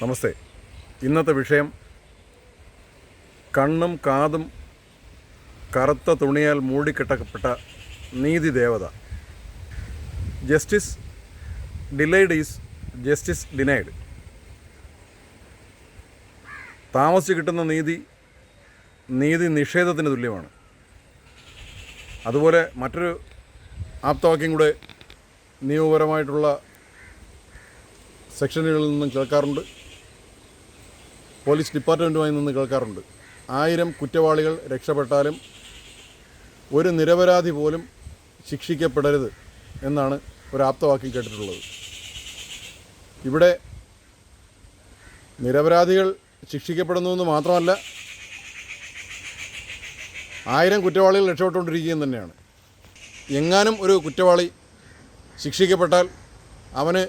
നമസ്തേ. ഇന്നത്തെ വിഷയം കണ്ണും കാതും കറുത്ത തുണിയാൽ മൂടിക്കെട്ടപ്പെട്ട നീതി ദേവത. Justice delayed is justice denied. താമസിച്ച് കിട്ടുന്ന നീതി നീതി നിഷേധത്തിന് തുല്യമാണ്. അതുപോലെ മറ്റൊരു ആപ്തവാക്യം കൂടെ നിയമപരമായിട്ടുള്ള സെക്ഷനുകളിൽ നിന്നും കേൾക്കാറുണ്ട്. പോലീസ് ഡിപ്പാർട്ട്മെന്റുമായി നിന്ന് കേൾക്കാറുണ്ട്. ആയിരം കുറ്റവാളികൾ രക്ഷപ്പെട്ടാലും ഒരു നിരപരാധി പോലും ശിക്ഷിക്കപ്പെടരുത് എന്നാണ് ഒരു ആപ്തവാക്യം കേട്ടിട്ടുള്ളത്. ഇവിടെ നിരപരാധികൾ ശിക്ഷിക്കപ്പെടുന്നു എന്ന് മാത്രമല്ല ആയിരം കുറ്റവാളികൾ രക്ഷപ്പെട്ടുകൊണ്ടിരിക്കുകയും തന്നെയാണ്. എങ്ങാനും ഒരു കുറ്റവാളി ശിക്ഷിക്കപ്പെട്ടാൽ അവന്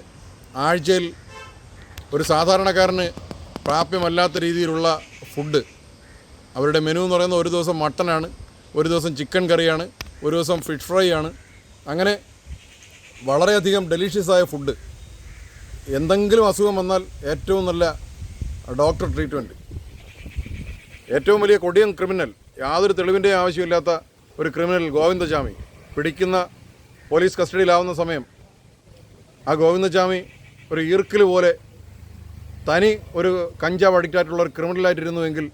ആഴ്ചയിൽ ഒരു സാധാരണക്കാരന് പ്രാപ്യമല്ലാത്ത രീതിയിലുള്ള ഫുഡ് അവരുടെ മെനു എന്ന് പറയുന്നത് ഒരു ദിവസം മട്ടനാണ് ഒരു ദിവസം ചിക്കൻ കറിയാണ് ഒരു ദിവസം ഫിഷ് ഫ്രൈ ആണ്. അങ്ങനെ വളരെയധികം ഡെലീഷ്യസായ ഫുഡ് എന്തെങ്കിലും അസുഖം വന്നാൽ ഏറ്റവും നല്ല ഡോക്ടർ ട്രീറ്റ്മെന്റ് ഏറ്റവും വലിയ കൊടിയൻ ക്രിമിനൽ യാതൊരു തെളിവിന്റെയും ആവശ്യമില്ലാത്ത ഒരു ക്രിമിനൽ ഗോവിന്ദചാമി പിടിക്കുന്ന പോലീസ് കസ്റ്റഡിയിലാവുന്ന സമയം ആ ഗോവിന്ദചാമി ഒരു ഈർക്കിൽ പോലെ തനി ഒരു കഞ്ചാവ് അഡിക്റ്റായിട്ടുള്ള ഒരു ക്രിമിനലായിട്ടിരുന്നുവെങ്കിൽ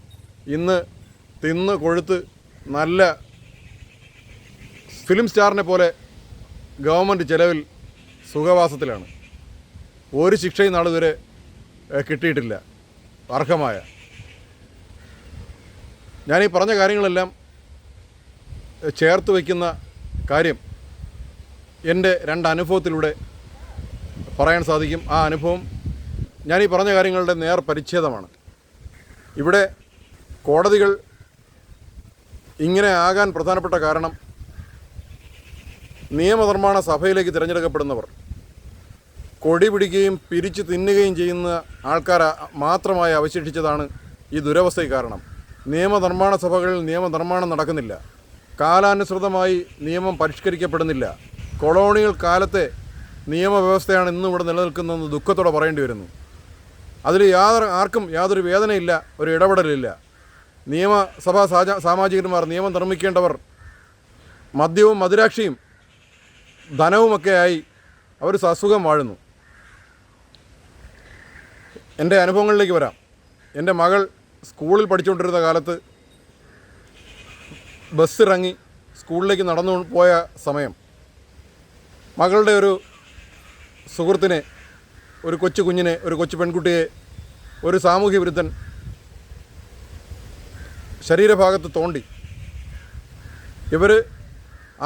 ഇന്ന് തിന്ന് കൊഴുത്ത് നല്ല ഫിലിം സ്റ്റാറിനെ പോലെ ഗവൺമെന്റ് ചിലവിൽ സുഖവാസത്തിലാണ്. ഒരു ശിക്ഷയും നാളിതുവരെ കിട്ടിയിട്ടില്ല. അർഹമായ. ഞാൻ ഈ പറഞ്ഞ കാര്യങ്ങളെല്ലാം ചേർത്ത് വയ്ക്കുന്ന കാര്യം എന്റെ രണ്ട് അനുഭവത്തിലൂടെ പറയാൻ സാധിക്കും. ആ അനുഭവം ഞാൻ ഈ പറഞ്ഞ കാര്യങ്ങളുടെ നേർ പരിച്ഛേദമാണ്. ഇവിടെ കോടതികൾ ഇങ്ങനെ ആകാൻ പ്രധാനപ്പെട്ട കാരണം നിയമനിർമ്മാണ സഭയിലേക്ക് തിരഞ്ഞെടുക്കപ്പെടുന്നവർ. കൊടി പിടിക്കുകയും പിരിച്ചു തിന്നുകയും ചെയ്യുന്ന ആൾക്കാർ മാത്രമായി അവശേഷിച്ചതാണ് ഈ ദുരവസ്ഥയ്ക്ക് കാരണം. നിയമനിർമ്മാണ സഭകളിൽ നിയമനിർമ്മാണം നടക്കുന്നില്ല. കാലാനുസൃതമായി നിയമം പരിഷ്കരിക്കപ്പെടുന്നില്ല. കൊളോണിയൽ കാലത്തെ നിയമവ്യവസ്ഥയാണ് ഇന്നും ഇവിടെ നിലനിൽക്കുന്നതെന്ന് ദുഃഖത്തോടെ പറയേണ്ടി വരുന്നു. അതിൽ യാതൊരു ആർക്കും യാതൊരു വേദനയില്ല ഒരു ഇടപെടലില്ല. നിയമസഭാ സാജ സാമാജികന്മാർ നിയമം നിർമ്മിക്കേണ്ടവർ മദ്യവും മധുരാക്ഷിയും ധനവുമൊക്കെയായി അവർ സസുഖം വാഴുന്നു. എന്റെ അനുഭവങ്ങളിലേക്ക് വരാം. എന്റെ മകൾ സ്കൂളിൽ പഠിച്ചുകൊണ്ടിരുന്ന കാലത്ത് ബസ് ഇറങ്ങി സ്കൂളിലേക്ക് നടന്നു പോയ സമയം. മകളുടെ ഒരു സുഹൃത്തിനെ ഒരു കൊച്ചു കുഞ്ഞിനെ ഒരു കൊച്ചു പെൺകുട്ടിയെ ഒരു സാമൂഹ്യ വിരുദ്ധൻ ശരീരഭാഗത്ത് തോണ്ടി. ഇവർ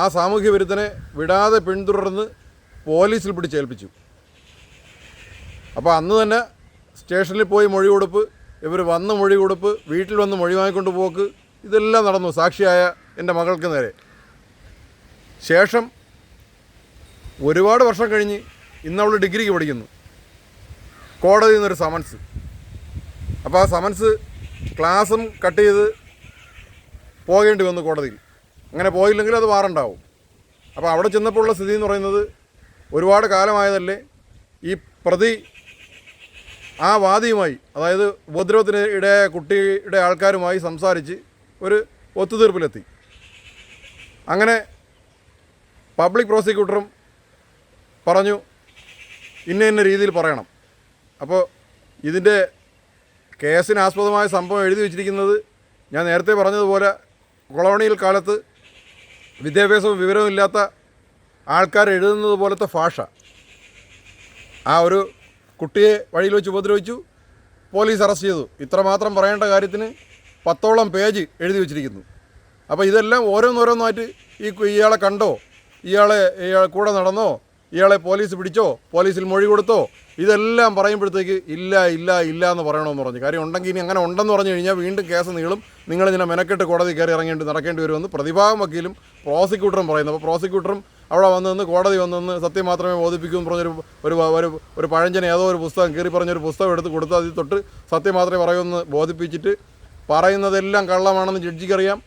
ആ സാമൂഹ്യ വിരുദ്ധനെ വിടാതെ പിന്തുടർന്ന് പോലീസിൽ പിടിച്ചേൽപ്പിച്ചു. അപ്പോൾ അന്ന് തന്നെ സ്റ്റേഷനിൽ പോയി മൊഴി കൊടുപ്പ് ഇവർ വന്ന് മൊഴി കൊടുപ്പ് വീട്ടിൽ വന്ന് മൊഴി വാങ്ങിക്കൊണ്ട് പോക്ക് ഇതെല്ലാം നടന്നു സാക്ഷിയായ എന്റെ മകൾക്ക് നേരെ. ശേഷം ഒരുപാട് വർഷം കഴിഞ്ഞ് ഇന്ന് അവൾ ഡിഗ്രിക്ക് പഠിക്കുന്നു. കോടതിയിൽ നിന്നൊരു സമൻസ് അപ്പോൾ ആ സമൻസ് ക്ലാസ്സും കട്ട് ചെയ്ത് പോകേണ്ടി വന്നു കോടതിയിൽ. അങ്ങനെ പോയില്ലെങ്കിൽ അത് വാറുണ്ടാവും അപ്പോൾ അവിടെ ചെന്നപ്പോഴുള്ള സ്ഥിതി എന്ന് പറയുന്നത് ഒരുപാട് കാലമായതല്ലേ ഈ പ്രതി ആ വാദിയുമായി അതായത് ഉപദ്രവത്തിന് ഇടയായ കുട്ടിയുടെ ആൾക്കാരുമായി സംസാരിച്ച് ഒരു ഒത്തുതീർപ്പിലെത്തി. അങ്ങനെ പബ്ലിക് പ്രോസിക്യൂട്ടറും പറഞ്ഞു ഇന്ന ഇന്ന രീതിയിൽ പറയണം. അപ്പോൾ ഇതിന്റെ കേസിന് ആസ്പദമായ സംഭവം എഴുതി വച്ചിരിക്കുന്നത് ഞാൻ നേരത്തെ പറഞ്ഞതുപോലെ കൊളോണിയൽ കാലത്ത് വിദ്യാഭ്യാസവും വിവരവും ഇല്ലാത്ത ആൾക്കാർ എഴുതുന്നത് പോലത്തെ ഭാഷ. ആ ഒരു കുട്ടിയെ വഴിയിൽ വെച്ച് ഉപദ്രവിച്ചു പോലീസ് അറസ്റ്റ് ചെയ്തു. ഇത്രമാത്രം പറയേണ്ട കാര്യത്തിന് പത്തോളം പേജ് എഴുതി വെച്ചിരിക്കുന്നു. അപ്പോൾ ഇതെല്ലാം ഓരോന്നോരോന്നായിട്ട് ഈ ഇയാളെ കണ്ടോ? ഇയാളെ ഇയാൾ കൂടെ നടന്നോ? ഇയാളെ പോലീസ് പിടിച്ചോ? പോലീസിൽ മൊഴി കൊടുത്തോ? ഇതെല്ലാം പറയുമ്പോഴത്തേക്ക് ഇല്ല ഇല്ല ഇല്ല എന്ന് പറയണമെന്ന് പറഞ്ഞു. കാര്യം ഉണ്ടെങ്കിൽ ഇനി അങ്ങനെ ഉണ്ടെന്ന് പറഞ്ഞു കഴിഞ്ഞാൽ വീണ്ടും കേസ് നീളും. നിങ്ങളിങ്ങനെ മെനക്കെട്ട് കോടതി കയറി ഇറങ്ങേണ്ടി നടക്കേണ്ടി വരുമെന്ന് പ്രതിഭാഗം വക്കീലും പ്രോസിക്യൂട്ടറും പറയുന്നു. അപ്പോൾ പ്രോസിക്യൂട്ടറും അവിടെ വന്ന് നിന്ന് കോടതി വന്ന് നിന്ന് സത്യം മാത്രമേ ബോധിപ്പിക്കൂ എന്ന് പറഞ്ഞൊരു ഒരു ഒരു ഒരു പഴഞ്ചന ഏതോ ഒരു പുസ്തകം കീറി പറഞ്ഞൊരു പുസ്തകം എടുത്ത് കൊടുത്ത് അതിൽ തൊട്ട് സത്യം മാത്രമേ പറയൂ എന്ന് ബോധിപ്പിച്ചിട്ട് പറയുന്നതെല്ലാം കള്ളമാണെന്ന് ജഡ്ജിക്കറിയാം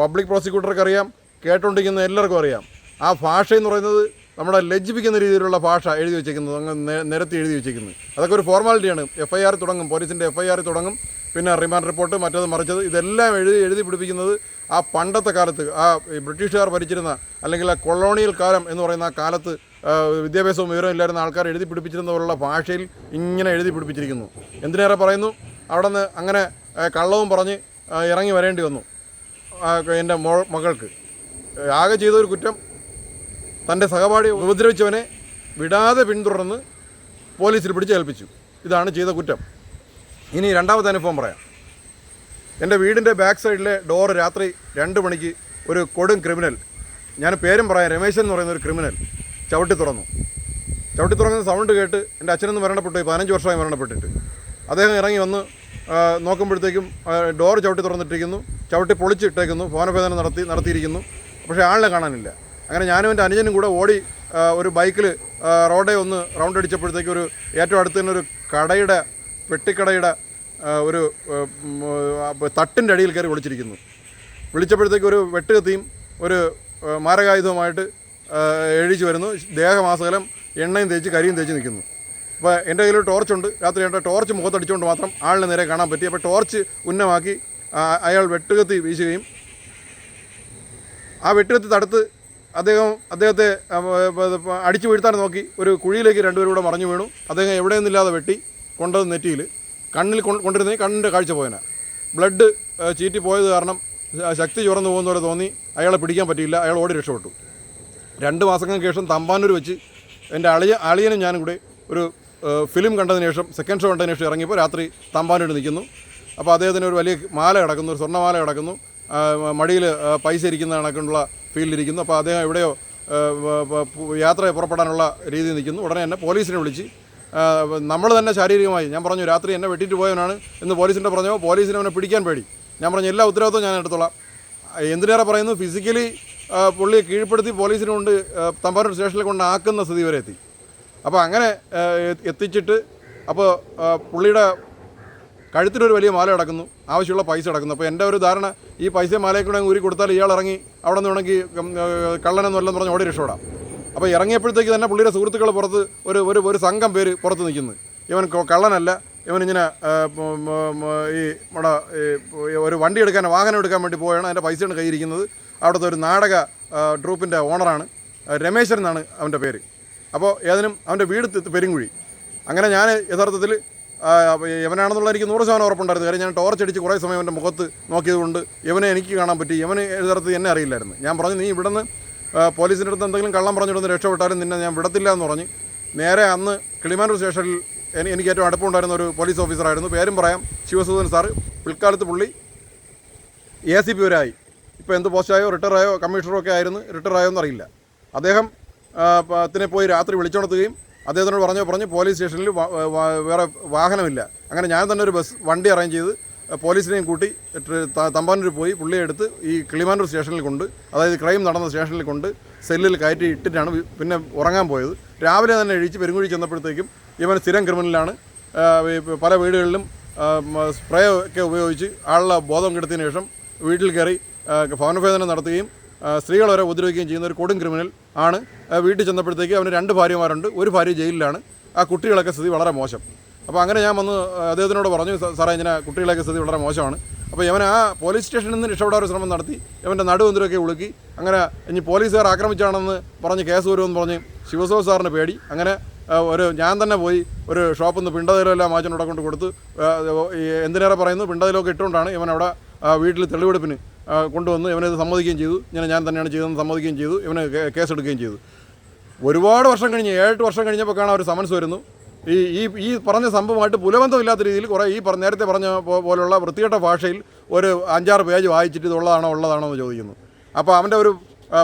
പബ്ലിക് പ്രോസിക്യൂട്ടർക്കറിയാം കേട്ടുകൊണ്ടിരിക്കുന്ന എല്ലാവർക്കും അറിയാം. ആ ഭാഷ എന്ന് പറയുന്നത് നമ്മുടെ ലജ്ജിപ്പിക്കുന്ന രീതിയിലുള്ള ഭാഷ എഴുതി വെച്ചേക്കുന്നത് അങ്ങനെ നിരത്തി എഴുതി വെച്ചേക്കുന്നത്. അതൊക്കെ ഒരു ഫോർമാലിറ്റിയാണ്. എഫ് ഐ ആർ തുടങ്ങും പോലീസിന്റെ എഫ് ഐ ആർ തുടങ്ങും പിന്നെ റിമാൻഡ് റിപ്പോർട്ട് മറ്റത് മറിച്ചത് ഇതെല്ലാം എഴുതി എഴുതി പിടിപ്പിക്കുന്നത് ആ പണ്ടത്തെ കാലത്ത് ആ ബ്രിട്ടീഷുകാർ ഭരിച്ചിരുന്ന അല്ലെങ്കിൽ ആ കൊളോണിയൽ കാലം എന്ന് പറയുന്ന ആ കാലത്ത് വിദ്യാഭ്യാസവും വിവരവും ഇല്ലായിരുന്ന ആൾക്കാർ എഴുതി പിടിപ്പിച്ചിരുന്ന പോലുള്ള ഭാഷയിൽ ഇങ്ങനെ എഴുതി പിടിപ്പിച്ചിരിക്കുന്നു. എന്തിനേറെ പറയുന്നു? അവിടെ നിന്ന് അങ്ങനെ കള്ളവും പറഞ്ഞ് ഇറങ്ങി വരേണ്ടി വന്നു എന്റെ മകൾക്ക്. ആകെ ചെയ്തൊരു കുറ്റം തന്റെ സഹപാഠി ഉപദ്രവിച്ചവനെ വിടാതെ പിന്തുടർന്ന് പോലീസിൽ പിടിച്ച് ഏൽപ്പിച്ചു ഇതാണ് ചെയ്ത കുറ്റം. ഇനി രണ്ടാമത്തെ അനുഭവം പറയാം. എന്റെ വീടിന്റെ ബാക്ക് സൈഡിലെ ഡോർ രാത്രി രണ്ട് മണിക്ക് ഒരു കൊടും ക്രിമിനൽ ഞാൻ പേരും പറയാം രമേശൻ എന്ന് പറയുന്ന ഒരു ക്രിമിനൽ ചവിട്ടി തുറന്നു. ചവിട്ടി തുറക്കുന്ന സൗണ്ട് കേട്ട് എന്റെ അച്ഛനൊന്ന് മരണപ്പെട്ടു. പതിനഞ്ച് വർഷമായി മരണപ്പെട്ടിട്ട്. അദ്ദേഹം ഇറങ്ങി വന്ന് നോക്കുമ്പോഴത്തേക്കും ഡോർ ചവിട്ടി തുറന്നിട്ടിരിക്കുന്നു. ചവിട്ടി പൊളിച്ചിട്ടേക്കുന്നു. ഭവനഭേദനം നടത്തി നടത്തിയിരിക്കുന്നു. പക്ഷേ ആളിനെ കാണാനില്ല. അങ്ങനെ ഞാനും എന്റെ അനുജനും കൂടെ ഓടി ഒരു ബൈക്കിൽ റോഡെ ഒന്ന് റൗണ്ട് അടിച്ചപ്പോഴത്തേക്ക് ഒരു ഏറ്റവും അടുത്ത് തന്നെ ഒരു കടയുടെ പെട്ടിക്കടയുടെ ഒരു തട്ടിന്റെ അടിയിൽ കയറി വിളിച്ചിരിക്കുന്നു വിളിച്ചപ്പോഴത്തേക്ക് ഒരു വെട്ടുകത്തിയും ഒരു മാരകായുധവുമായിട്ട് എഴുതിച്ചു വരുന്നു. ദേഹമാസകലം എണ്ണയും തേച്ച് കരിയും തേച്ച് നിൽക്കുന്നു. അപ്പോൾ എന്റെ കയ്യിൽ ടോർച്ചുണ്ട് രാത്രി എന്റെ ടോർച്ച് മുഖത്തടിച്ചുകൊണ്ട് മാത്രം ആളിനെ നേരെ കാണാൻ പറ്റി. അപ്പോൾ ടോർച്ച് ഉന്നമാക്കി അയാൾ വെട്ടുകത്തി വീശുകയും ആ വെട്ടുകത്തി തടുത്ത് അദ്ദേഹം അദ്ദേഹത്തെ അടിച്ചു വീഴ്ത്താൻ നോക്കി. ഒരു കുഴിയിലേക്ക് രണ്ടുപേരും കൂടെ മറിഞ്ഞു വീണു. അദ്ദേഹം എവിടെയൊന്നുമില്ലാതെ വെട്ടി കൊണ്ടത് നെറ്റിയിൽ. കണ്ണിൽ കൊണ്ടിരുന്ന കണ്ണിന്റെ കാഴ്ച പോയന. ബ്ലഡ് ചീറ്റി പോയത് കാരണം ശക്തി ചുറന്നു പോകുന്ന പോലെ തോന്നി. അയാളെ പിടിക്കാൻ പറ്റിയില്ല. അയാൾ ഓടി രക്ഷപ്പെട്ടു. രണ്ട് മാസങ്ങൾക്ക് ശേഷം തമ്പാനൂർ വെച്ച് എന്റെ അളിയ അളിയനും ഞാനും കൂടെ ഒരു ഫിലിം കണ്ടതിന് ശേഷം സെക്കൻഡ് ഷോ കണ്ടതിന് ശേഷം ഇറങ്ങിയപ്പോൾ രാത്രി തമ്പാനൂർ നിൽക്കുന്നു. അപ്പോൾ അദ്ദേഹത്തിന് ഒരു വലിയ മാല കിടക്കുന്നു ഒരു സ്വർണമാല കിടക്കുന്നു മടിയിൽ പൈസ ഇരിക്കുന്ന കണക്കുള്ള ഫീൽഡിലിരിക്കുന്നു. അപ്പോൾ അദ്ദേഹം എവിടെയോ യാത്ര പുറപ്പെടാനുള്ള രീതി നിൽക്കുന്നു. ഉടനെ തന്നെ പോലീസിനെ വിളിച്ച് നമ്മൾ തന്നെ ശാരീരികമായി ഞാൻ പറഞ്ഞു രാത്രി എന്നെ വെട്ടിയിട്ട് പോയവനാണ് എന്ന് പോലീസിന്റെ പറഞ്ഞു പോലീസിനെ അവനെ പിടിക്കാൻ പേടി. ഞാൻ പറഞ്ഞു എല്ലാ ഉത്തരവാദിത്വം ഞാൻ എടുത്തോളാം. എന്തിനേറെ പറയുന്നു ഫിസിക്കലി പുള്ളിയെ കീഴ്പ്പെടുത്തി പോലീസിനെ കൊണ്ട് തമ്പാനൂർ സ്റ്റേഷനിൽ കൊണ്ട് ആക്കുന്ന സ്ഥിതി വരെ എത്തി. അപ്പോൾ അങ്ങനെ എത്തിച്ചിട്ട് അപ്പോൾ പുള്ളിയുടെ കഴുത്തിലൊരു വലിയ മാല കിടക്കുന്നു ആവശ്യമുള്ള പൈസ കിടക്കുന്നു അപ്പോൾ എന്റെ ഒരു ധാരണ ഈ പൈസ മാലയെ കൂടെ ഊരി കൊടുത്താൽ ഇയാൾ ഇറങ്ങി അവിടെ നിന്ന് വേണമെങ്കിൽ കള്ളനെന്ന് വല്ലതും പറഞ്ഞ് ഓടി രക്ഷപ്പെടാം. അപ്പോൾ ഇറങ്ങിയപ്പോഴത്തേക്ക് തന്നെ പുള്ളിയുടെ സുഹൃത്തുക്കൾ പുറത്ത് ഒരു ഒരു ഒരു സംഘം പേര് പുറത്ത് നിൽക്കുന്നു. ഇവൻ കള്ളനല്ല മ- ഈ നമ്മുടെ ഒരു വണ്ടി എടുക്കാൻ വാഹനം എടുക്കാൻ വേണ്ടി പോയാണ് അതിന്റെ പൈസയാണ് കയ്യിരിക്കുന്നത് അവിടുത്തെ ഒരു നാടക ട്രൂപ്പിന്റെ ഓണറാണ്. രമേശൻ എന്നാണ് അവന്റെ പേര്. അപ്പോൾ ഏതിനും അവന്റെ വീട് പെരുങ്കുഴി അങ്ങനെ ഞാൻ യഥാർത്ഥത്തിൽ യവനാണെന്നുള്ള എനിക്ക് നൂറ് ശതമാനം ഉറപ്പുണ്ടായിരുന്നു. കാര്യം ഞാൻ ടോർച്ച് അടിച്ച് കുറേ സമയം എന്റെ മുഖത്ത് നോക്കിയതുകൊണ്ട് യവനെ എനിക്ക് കാണാൻ പറ്റി യവന് യഥാർത്ഥത്തിൽ എന്നെ അറിയില്ലായിരുന്നു. ഞാൻ പറഞ്ഞു നീ ഇവിടുന്ന് പോലീസിന്റെ അടുത്ത് എന്തെങ്കിലും കള്ളം പറഞ്ഞിടുന്ന് രക്ഷപ്പെട്ടാലും നിന്നെ ഞാൻ വിടത്തില്ല എന്ന് പറഞ്ഞ്. നേരെ അന്ന് കിളിമാനൂർ സ്റ്റേഷനിൽ എനിക്ക് ഏറ്റവും അടുപ്പമുണ്ടായിരുന്ന ഒരു പോലീസ് ഓഫീസറായിരുന്നു പേരും പറയാം ശിവസൂദൻ സാറ്. പിൽക്കാലത്ത് പുള്ളി എ സി പി വരായി ഇപ്പോൾ എന്ത് പോസ്റ്റായോ റിട്ടയറായോ കമ്മീഷണറോ ഒക്കെ ആയിരുന്നു. റിട്ടയറായോ എന്നറിയില്ല. അദ്ദേഹം അതിനെ പോയി രാത്രി വിളിച്ചുണർത്തുകയും അദ്ദേഹത്തിനോട് പറഞ്ഞു പറഞ്ഞു പോലീസ് സ്റ്റേഷനിൽ വേറെ വാഹനമില്ല. അങ്ങനെ ഞാൻ തന്നെ ഒരു ബസ് വണ്ടി അറേഞ്ച് ചെയ്ത് പോലീസിനെയും കൂട്ടി തമ്പാനൂർ പോയി പുള്ളിയെ എടുത്ത് ഈ കിളിമാനൂർ സ്റ്റേഷനിൽ കൊണ്ട് അതായത് ക്രൈം നടന്ന സ്റ്റേഷനിൽ കൊണ്ട് സെല്ലിൽ കയറ്റി ഇട്ടിട്ടാണ് പിന്നെ ഉറങ്ങാൻ പോയത്. രാവിലെ തന്നെ എഴുതിച്ച് പെരുങ്കുഴി ചെന്നപ്പോഴത്തേക്കും ഇവൻ സ്ഥിരം ക്രിമിനലാണ്. പല വീടുകളിലും സ്പ്രേ ഒക്കെ ഉപയോഗിച്ച് ആളുടെ ബോധം കെടുത്തിയതിനു ശേഷം വീട്ടിൽ കയറി ഭവനഭേദനം നടത്തുകയും സ്ത്രീകളെ ഉപദ്രവിക്കുകയും ചെയ്യുന്ന ഒരു കൊടും ക്രിമിനൽ ആണ്. വീട്ടിൽ ചെന്നപ്പോഴത്തേക്ക് അവന് രണ്ട് ഭാര്യമാരുണ്ട്. ഒരു ഭാര്യ ജയിലിലാണ്. ആ കുട്ടികളൊക്കെ സ്ഥിതി വളരെ മോശം. അപ്പോൾ അങ്ങനെ ഞാൻ വന്ന് അദ്ദേഹത്തിനോട് പറഞ്ഞു സാറേ ഇങ്ങനെ കുട്ടികളൊക്കെ സ്ഥിതി വളരെ മോശമാണ്. അപ്പോൾ ഇവൻ ആ പോലീസ് സ്റ്റേഷനിൽ നിന്ന് രക്ഷപ്പെടാൻ ഒരു ശ്രമം നടത്തി. ഇവന്റെ നടുവന്തിരൊക്കെ ഉളുക്കി. അങ്ങനെ ഇനി പോലീസുകാർ ആക്രമിച്ചാണെന്ന് പറഞ്ഞ് കേസ് വരുമെന്ന് പറഞ്ഞ് ശിവസോ സാറിന് പേടി. അങ്ങനെ ഒരു ഞാൻ തന്നെ പോയി ഒരു ഷോപ്പിൽ നിന്ന് പിണ്ടതയിലെല്ലാം മാച്ചനോടെ കൊണ്ട് കൊടുത്ത് എന്തിനേറെ പറയുന്നു പിണ്ടതയിലൊക്കെ ഇട്ടുകൊണ്ടാണ് ഇവൻ അവിടെ വീട്ടിൽ തെളിവെടുപ്പിന് കൊണ്ടുവന്ന് ഇവനത് സമ്മതിക്കുകയും ചെയ്തു. ഇങ്ങനെ ഞാൻ തന്നെയാണ് ചെയ്തതെന്ന് സമ്മതിക്കുകയും ചെയ്തു. ഇവന് കേസെടുക്കുകയും ചെയ്തു. ഒരുപാട് വർഷം കഴിഞ്ഞ് ഏഴെട്ട് വർഷം കഴിഞ്ഞപ്പോൾ കാണാൻ ഒരു സമൻസ് വരുന്നു. ഈ ഈ ഈ പറഞ്ഞ സംഭവമായിട്ട് പുലബന്ധമില്ലാത്ത രീതിയിൽ കുറേ ഈ നേരത്തെ പറഞ്ഞ പോലുള്ള വൃത്തികെട്ട ഭാഷയിൽ ഒരു അഞ്ചാറ് പേജ് വായിച്ചിട്ട് ഇതുള്ളതാണോ ഉള്ളതാണോ എന്ന് ചോദിക്കുന്നു. അപ്പോൾ അവന്റെ ഒരു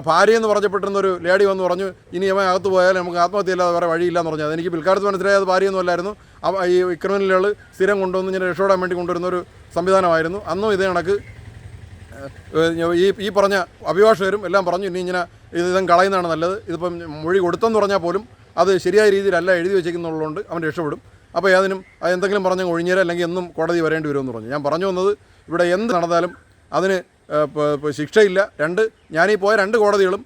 ഭാര്യ എന്ന് പറഞ്ഞപ്പെട്ടിരുന്ന ഒരു ലേഡി വന്ന് പറഞ്ഞു ഇനി അവൻ അകത്ത് പോയാൽ നമുക്ക് ആത്മഹത്യയില്ലാതെ വേറെ വഴിയില്ലാന്ന് പറഞ്ഞു. അതെനിക്ക് പിൽക്കാലത്ത് മനസ്സിലായത് ഭാര്യയൊന്നും അല്ലായിരുന്നു. അവ ഈ ക്രിമിനലുകൾ സ്ഥിരം കൊണ്ടുവന്ന് ഇങ്ങനെ രക്ഷപ്പെടാൻ വേണ്ടി കൊണ്ടുവരുന്ന ഒരു സംവിധാനമായിരുന്നു. അന്നും ഇതേ കണക്ക് ഈ ഈ പറഞ്ഞ അഭിഭാഷകരും എല്ലാം പറഞ്ഞു ഇനി ഇങ്ങനെ ഇത് ഇതും കളയുന്നതാണ് നല്ലത്. ഇതിപ്പം മൊഴി കൊടുത്തെന്ന് പറഞ്ഞാൽ പോലും അത് ശരിയായ രീതിയിലല്ല എഴുതി വെച്ചേക്കുന്നുള്ളതുകൊണ്ട് അവൻ രക്ഷപ്പെടും. അപ്പോൾ ഏതിനും എന്തെങ്കിലും പറഞ്ഞ് ഒഴിഞ്ഞേരം അല്ലെങ്കിൽ എന്നും കോടതി വരേണ്ടി വരുമെന്ന് പറഞ്ഞു. ഞാൻ പറഞ്ഞു വന്നത് ഇവിടെ എന്ത് നടന്നാലും അതിന് ശിക്ഷയില്ല. രണ്ട് ഞാനീ പോയ രണ്ട് കോടതികളും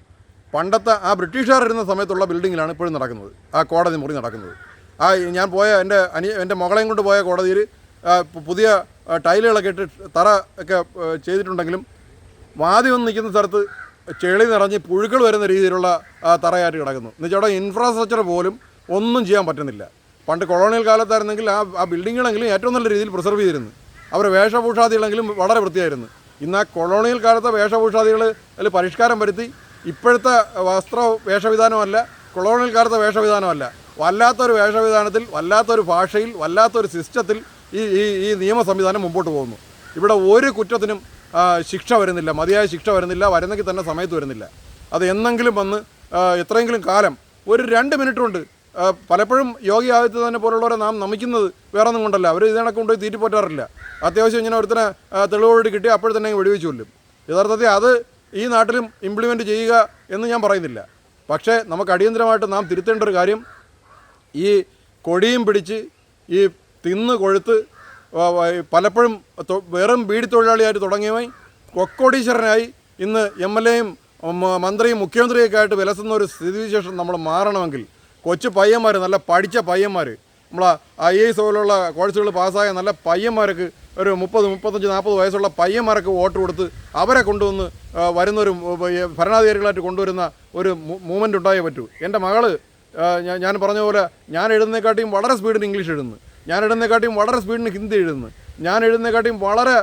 പണ്ടത്തെ ആ ബ്രിട്ടീഷുകാർ ഇരുന്ന സമയത്തുള്ള ബിൽഡിങ്ങിലാണ് ഇപ്പോഴും നടക്കുന്നത്. ആ കോടതി മുറി നടക്കുന്നത്. ആ ഞാൻ പോയ എന്റെ അനിയ എന്റെ മകളെയും കൊണ്ട് പോയ കോടതിയിൽ പുതിയ ടൈലുകളൊക്കെ ഇട്ട് തറ ഒക്കെ ചെയ്തിട്ടുണ്ടെങ്കിലും വാതി വന്ന് നിൽക്കുന്ന സ്ഥലത്ത് ചെളി നിറഞ്ഞ് പുഴുക്കൾ വരുന്ന രീതിയിലുള്ള തറയായിട്ട് കിടക്കുന്നു. എന്നുവെച്ചാൽ അവിടെ ഇൻഫ്രാസ്ട്രക്ചർ പോലും ഒന്നും ചെയ്യാൻ പറ്റുന്നില്ല. പണ്ട് കൊളോണിയൽ കാലത്തായിരുന്നെങ്കിൽ ആ ആ ബിൽഡിങ്ങുകളെങ്കിലും ഏറ്റവും നല്ല രീതിയിൽ പ്രിസർവ് ചെയ്തിരുന്നു. അവരുടെ വേഷഭൂഷാദികളെങ്കിലും വളരെ വൃത്തിയായിരുന്നു. ഇന്ന് ആ കൊളോണിയൽ കാലത്തെ വേഷഭൂഷാദികൾ അതിൽ പരിഷ്കാരം വരുത്തി ഇപ്പോഴത്തെ വസ്ത്ര വേഷവിധാനമല്ല കൊളോണിയൽ കാലത്തെ വേഷവിധാനമല്ല. വല്ലാത്തൊരു വേഷവിധാനത്തിൽ വല്ലാത്തൊരു ഭാഷയിൽ വല്ലാത്തൊരു സിസ്റ്റത്തിൽ ഈ ഈ ഈ നിയമ സംവിധാനം മുമ്പോട്ട് പോകുന്നു. ഇവിടെ ഒരു കുറ്റത്തിനും ശിക്ഷ വരുന്നില്ല. മതിയായ ശിക്ഷ വരുന്നില്ല. വരുന്നെങ്കിൽ തന്നെ സമയത്ത് വരുന്നില്ല. അത് എന്നെങ്കിലും വന്ന് എത്രയെങ്കിലും കാലം ഒരു രണ്ട് മിനിറ്റ് കൊണ്ട് പലപ്പോഴും യോഗി ആദിത്യനാഥിനെ പോലുള്ളവരെ നാം നമിക്കുന്നത് വേറെ ഒന്നും കൊണ്ടല്ല. അവർ ഇതിനൊക്കെ കൊണ്ടുപോയി തീറ്റിപ്പോറ്റാറില്ല അത്യാവശ്യം ഇങ്ങനെ ഒരുത്തനെ തെളിവോട് കിട്ടി അപ്പോൾ തന്നെ വെടിവെച്ച് കൊല്ലും. യഥാർത്ഥത്തിൽ അത് ഈ നാട്ടിലും ഇംപ്ലിമെന്റ് ചെയ്യുക എന്ന് ഞാൻ പറയുന്നില്ല. പക്ഷേ നമുക്ക് അടിയന്തരമായിട്ട് നാം തിരുത്തേണ്ട ഒരു കാര്യം ഈ കൊടിയും പിടിച്ച് ഈ തിന്ന് കൊഴുത്ത് പലപ്പോഴും വെറും ബീഡി തൊഴിലാളിയായിട്ട് തുടങ്ങിയവൻ കൊക്കോടീശ്വരനായി ഇന്ന് എം എൽ എയും മന്ത്രിയും മുഖ്യമന്ത്രിയൊക്കെ ആയിട്ട് വിലസുന്ന ഒരു സ്ഥിതിവിശേഷം നമ്മൾ മാറണമെങ്കിൽ കൊച്ചു പയ്യന്മാർ നല്ല പഠിച്ച പയ്യന്മാർ നമ്മളെ ഐ എസ് പോലുള്ള കോഴ്സുകൾ പാസ്സായ നല്ല പയ്യന്മാർക്ക് ഒരു മുപ്പത് മുപ്പത്തഞ്ച് നാൽപ്പത് വയസ്സുള്ള പയ്യന്മാർക്ക് വോട്ട് കൊടുത്ത് അവരെ കൊണ്ടുവന്ന് വരുന്നൊരു ഭരണാധികാരികളായിട്ട് കൊണ്ടുവരുന്ന ഒരു മൂവ്മെന്റ് ഉണ്ടായേ പറ്റൂ. എന്റെ ഞാൻ ഞാൻ പറഞ്ഞ പോലെ ഞാൻ എഴുതുന്നതിനെക്കാട്ടിയും വളരെ സ്പീഡിൽ ഇംഗ്ലീഷ് എഴുതുന്നു. ഞാൻ എഴുതുന്നതിനെക്കാട്ടിയും വളരെ സ്പീഡിന് ഹിന്ദി എഴുതുന്നു. ഞാൻ എഴുതുന്നതിനെക്കാട്ടിയും വളരെ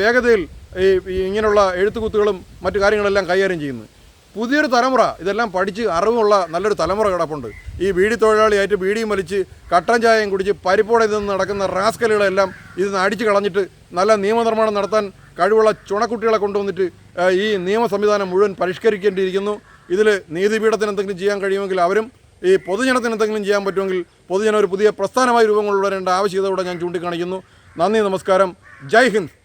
വേഗതയിൽ ഈ ഇങ്ങനെയുള്ള എഴുത്തുകുത്തുകളും മറ്റു കാര്യങ്ങളെല്ലാം കൈകാര്യം ചെയ്യുന്നു. പുതിയൊരു തലമുറ ഇതെല്ലാം പഠിച്ച് അറിവുള്ള നല്ലൊരു തലമുറ കിടപ്പുണ്ട്. ഈ ബീഡി തൊഴിലാളിയായിട്ട് ബീഡിയും വലിച്ച് കട്ടൻ ചായയും കുടിച്ച് പരിപ്പോടെ നിന്ന് നടക്കുന്ന റാസ്കലുകളെല്ലാം ഇതിന്ന് അടിച്ചു കളഞ്ഞിട്ട് നല്ല നിയമനിർമ്മാണം നടത്താൻ കഴിവുള്ള ചുണക്കുട്ടികളെ കൊണ്ടുവന്നിട്ട് ഈ നിയമ സംവിധാനം മുഴുവൻ പരിഷ്കരിക്കേണ്ടിയിരിക്കുന്നു. ഇതിൽ നീതിപീഠത്തിന് എന്തെങ്കിലും ചെയ്യാൻ കഴിയുമെങ്കിൽ അവരും ഈ പൊതുജനത്തിന് എന്തെങ്കിലും ചെയ്യാൻ പറ്റുമെങ്കിൽ പൊതുജനം ഒരു പുതിയ പ്രസ്ഥാനമായി രൂപം കൊണ്ടുവരേണ്ട ആവശ്യകത ഇവിടെ ഞാൻ ചൂണ്ടിക്കാണിക്കുന്നു. നന്ദി നമസ്കാരം. ജയ് ഹിന്ദ്.